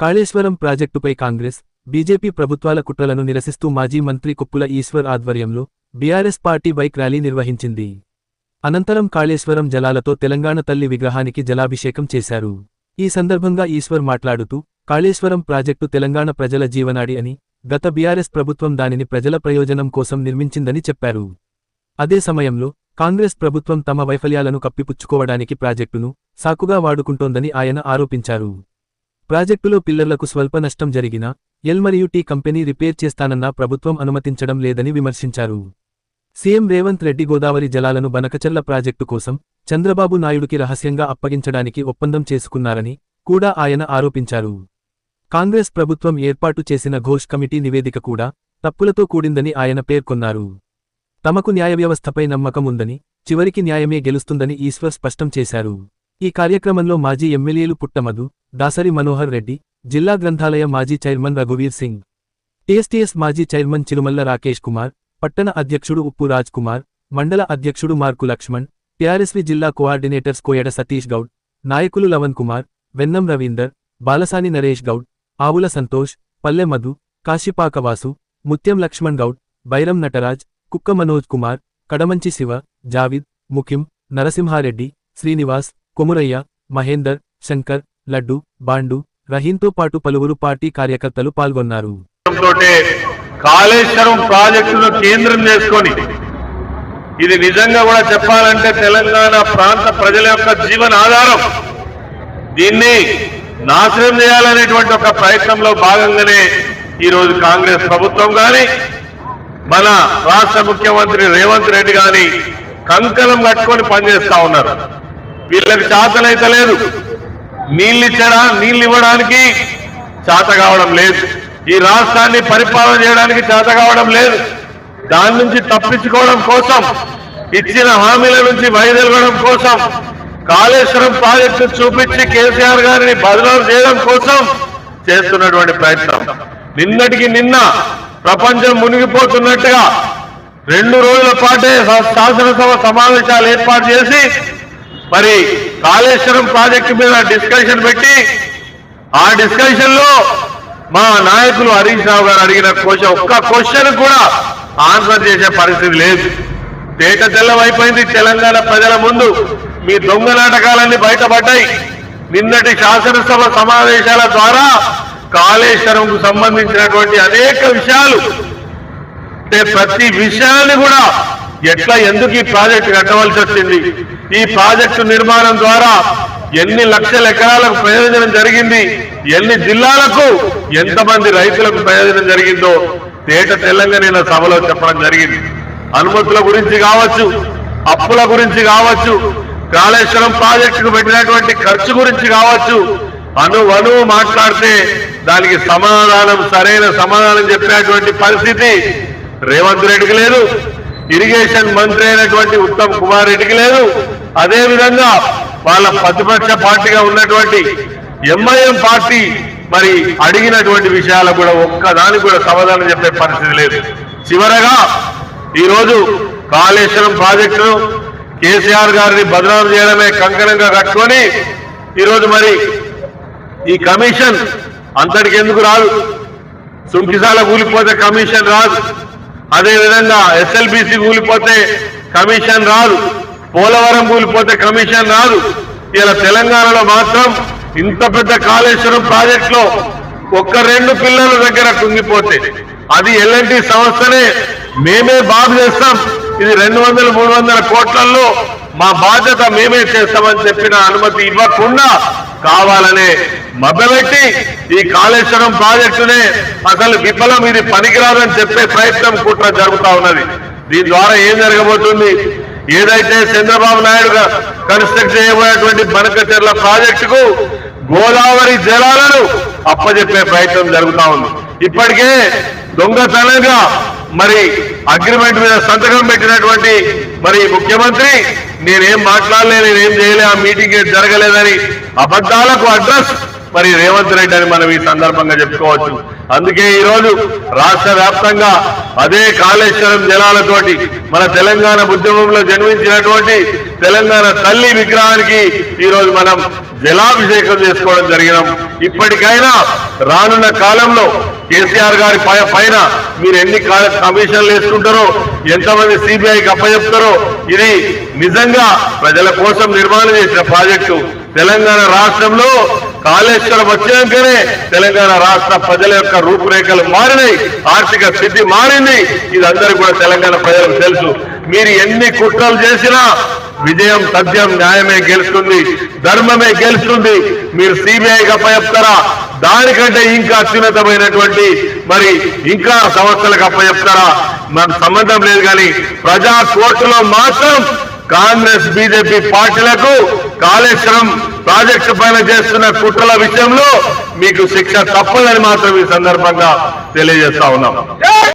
కాళేశ్వరం ప్రాజెక్టుపై కాంగ్రెస్ బీజేపీ ప్రభుత్వాల కుట్రలను నిరసిస్తూ మాజీ మంత్రి కుప్పుల ఈశ్వర్ ఆధ్వర్యంలో బీఆర్ఎస్ పార్టీ బైక్ ర్యాలీ నిర్వహించింది. అనంతరం కాళేశ్వరం జలాలతో తెలంగాణ తల్లి విగ్రహానికి జలాభిషేకం చేశారు. ఈ సందర్భంగా ఈశ్వర్ మాట్లాడుతూ కాళేశ్వరం ప్రాజెక్టు తెలంగాణ ప్రజల జీవనాడి అని గత బీఆర్ఎస్ ప్రభుత్వం దానిని ప్రజల ప్రయోజనం కోసం నిర్మించిందని చెప్పారు. అదే సమయంలో కాంగ్రెస్ ప్రభుత్వం తమ వైఫల్యాలను కప్పిపుచ్చుకోవడానికి ప్రాజెక్టును సాకుగా వాడుకుంటోందని ఆయన ఆరోపించారు. ప్రాజెక్టులో పిల్లర్లకు స్వల్ప నష్టం జరిగినా ఎల్ మరియు టీ కంపెనీ రిపేర్ చేస్తానన్నా ప్రభుత్వం అనుమతించడం లేదని విమర్శించారు. సీఎం రేవంత్ రెడ్డి గోదావరి జలాలను బనకచర్ల ప్రాజెక్టు కోసం చంద్రబాబు నాయుడుకి రహస్యంగా అప్పగించడానికి ఒప్పందం చేసుకున్నారని కూడా ఆయన ఆరోపించారు. కాంగ్రెస్ ప్రభుత్వం ఏర్పాటు చేసిన ఘోష్ కమిటీ నివేదిక కూడా తప్పులతో కూడిందని ఆయన పేర్కొన్నారు. తమకు న్యాయ వ్యవస్థపై నమ్మకం ఉందని చివరికి న్యాయమే గెలుస్తుందని ఈశ్వర్ స్పష్టం చేశారు. ఈ కార్యక్రమంలో మాజీ ఎమ్మెల్యేలు పుట్టమధు దాసరి మనోహర్ రెడ్డి జిల్లా గ్రంథాలయ మాజీ చైర్మన్ రఘువీర్ సింగ్ టీఎస్టీఎస్ మాజీ చైర్మన్ చిరుమల్ల రాకేష్ కుమార్ పట్టణ అధ్యక్షుడు ఉప్పు రాజ్ కుమార్ మండల అధ్యక్షుడు మార్కు లక్ష్మణ్ టీఆర్ఎస్వి జిల్లా కోఆర్డినేటర్స్ కోయడ సతీష్ గౌడ్ నాయకులు లవన్ కుమార్ వెన్నం రవీందర్ బాలసాని నరేష్ గౌడ్ ఆవుల సంతోష్ పల్లె మధు కాశీపాకవాసు ముత్యం లక్ష్మణ్ గౌడ్ బైరం నటరాజ్ కుక్క మనోజ్ కుమార్ కడమంచి శివ జావిద్ ముఖిం నరసింహారెడ్డి శ్రీనివాస్ కొమురయ్య మహేందర్ శంకర్ లడ్డు బాండు రహీంతో పాటు పలువురు పార్టీ కార్యకర్తలు పాల్గొన్నారు. కాళేశ్వరం ప్రాజెక్టును కేంద్రం చేసుకొని ఇది నిజంగా కూడా చెప్పాలంటే తెలంగాణ ప్రాంత ప్రజల యొక్క జీవన ఆధారం. దీన్ని నాశనం చేయాలనేటువంటి ఒక ప్రయత్నంలో భాగంగానే ఈ రోజు కాంగ్రెస్ ప్రభుత్వం కానీ మన రాష్ట్ర ముఖ్యమంత్రి రేవంత్ రెడ్డి గాని కంకణం కట్టుకొని పనిచేస్తా ఉన్నారు. వీళ్ళకి చేతనైతే లేదు. నీళ్ళిచ్చడా నీళ్ళు ఇవ్వడానికి చేత కావడం లేదు. ఈ రాష్ట్రాన్ని పరిపాలన చేయడానికి చేత కావడం లేదు. దాని నుంచి తప్పించుకోవడం కోసం ఇచ్చిన హామీల నుంచి వైదొలగడం కోసం కాళేశ్వరం ప్రాజెక్టు చూపించి కేసీఆర్ గారిని బదనాలు చేయడం కోసం చేస్తున్నటువంటి ప్రయత్నం. నిన్నటికి నిన్న ప్రపంచం మునిగిపోతున్నట్టుగా రెండు రోజుల పాటే శా- శాసనసభ సమావేశాలు ఏర్పాటు చేసి మరి కాళేశ్వరం ప్రాజెక్టు మీద డిస్కషన్ పెట్టి ఆ డిస్కషన్లో మా నాయకులు హరీష్ రావు గారు అడిగిన క్వశ్చన్ ఒక్క క్వశ్చన్ కూడా ఆన్సర్ చేసే పరిస్థితి లేదు. తేట తెల్లవైపోయింది తెలంగాణ ప్రజల ముందు. మీ దొంగ నాటకాలన్నీ బయటపడ్డాయి. నిన్నటి శాసనసభ సమావేశాల ద్వారా కాళేశ్వరంకు సంబంధించినటువంటి అనేక విషయాలు అంటే ప్రతి విషయాన్ని కూడా ఎట్లా ఎందుకు ఈ ప్రాజెక్టు కట్టవలసి వచ్చింది? ఈ ప్రాజెక్టు నిర్మాణం ద్వారా ఎన్ని లక్షల ఎకరాలకు ప్రయోజనం జరిగింది? ఎన్ని జిల్లాలకు ఎంతమంది రైతులకు ప్రయోజనం జరిగిందో తేట తెల్లంగా నేను సభలో చెప్పడం జరిగింది. అనుమతుల గురించి కావచ్చు అప్పుల గురించి కావచ్చు కాళేశ్వరం ప్రాజెక్టుకు పెట్టినటువంటి ఖర్చు గురించి కావచ్చు అను అను మాట్లాడితే దానికి సమాధానం సరైన సమాధానం చెప్పేటువంటి పరిస్థితి రేవంత్ రెడ్డికి లేదు. ఇరిగేషన్ మంత్రి అయినటువంటి ఉత్తమ్ కుమార్ రెడ్డికి లేదు. అదే విధంగా వాళ్ళ ప్రతిపక్ష పార్టీగా ఉన్నటువంటి ఎంఐఎం పార్టీ మరి అడిగినటువంటి విషయాలకు కూడా ఒక్కదానికి కూడా సమాధానం చెప్పే పరిస్థితి లేదు. చివరగా ఈరోజు కాళేశ్వరం ప్రాజెక్టును కేసీఆర్ గారిని బదనాం చేయడమే కంకణంగా కట్టుకొని ఈరోజు మరి ఈ కమిషన్ అంతటికి ఎందుకు రాదు? సుంకిసాల కూలిపోతే కమిషన్ రాదు. అదేవిధంగా ఎస్ఎల్బీసీ ఎస్ఎల్బిసి కూలిపోతే కమిషన్ రాదు పోలవరం కూలిపోతే కమిషన్ రాదు. ఇలా తెలంగాణలో మాత్రం ఇంత పెద్ద కాళేశ్వరం ప్రాజెక్టులో ఒక్క రెండు పిల్లల దగ్గర కుంగిపోతే అది ఎల్ఎన్టీ సంస్థనే మేమే బాగు చేస్తాం. ఇది రెండు వందల మూడు వందల కోట్లలో మా బాధ్యత మేమే చేస్తామని చెప్పిన అనుమతి ఇవ్వకుండా కావాలనే మభ్యపెట్టి ఈ కాళేశ్వరం ప్రాజెక్టునే అసలు విఫలం ఇది పనికిరాదని చెప్పే ప్రయత్నం కుట్ర జరుగుతా ఉన్నది. దీని ద్వారా ఏం జరగబోతుంది? ఏదైతే చంద్రబాబు నాయుడు కన్స్ట్రక్ట్ చేయబోయేటువంటి బనకచెర్ల ప్రాజెక్టుకు గోదావరి జలాలను అప్పజెప్పే ప్రయత్నం జరుగుతా ఉంది. ఇప్పటికే దొంగతనంగా మరి అగ్రిమెంట్ మీద సంతకం పెట్టినటువంటి మరి ముఖ్యమంత్రి నేనేం మాట్లాడలే నేనేం చేయలే ఆ మీటింగ్ జరగలేదని అబద్ధాలకు అడ్రస్ మరి రేవంత్ రెడ్డి అని మనం ఈ సందర్భంగా చెప్పుకోవచ్చు. అందుకే ఈరోజు రాష్ట్ర వ్యాప్తంగా అదే కాళేశ్వరం జలాలతోటి మన తెలంగాణ ఉద్యమంలో జన్మించినటువంటి తెలంగాణ తల్లి విగ్రహానికి ఈరోజు మనం జలాభిషేకం చేసుకోవడం జరిగినాం. ఇప్పటికైనా రానున్న కాలంలో కేసీఆర్ గారి పై- పైన మీరు ఎన్ని కమిషన్లు వేసుకుంటారో ఎంతమంది సిబిఐకి అప్పచెప్తారో ఇది నిజంగా ప్రజల కోసం నిర్మాణం చేసిన ప్రాజెక్టు. తెలంగాణ రాష్ట్రంలో కాళేశ్వరం వచ్చాకనే తెలంగాణ రాష్ట్ర ప్రజల యొక్క రూపురేఖలు మారినాయి ఆర్థిక స్థితి మారింది. ఇది అందరికీ కూడా తెలంగాణ ప్రజలకు తెలుసు. మీరు ఎన్ని కుట్రలు చేసినా విజయం సత్యం న్యాయమే గెలుస్తుంది ధర్మమే గెలుస్తుంది. మీరు సిబిఐకి అప్పచెప్తారా? దానికంటే ఇంకా అత్యున్నతమైనటువంటి మరి ఇంకా సంస్థలకు అప్పచెప్తారా? మాకు సంబంధం లేదు కానీ ప్రజా కోర్టులో మాత్రం కాంగ్రెస్ బీజేపీ పార్టీలకు కాళేశ్వరం ప్రాజెక్టు పైన చేస్తున్న కుట్రల విషయంలో మీకు శిక్ష తప్పదని మాత్రం ఈ సందర్భంగా తెలియజేస్తా ఉన్నాం.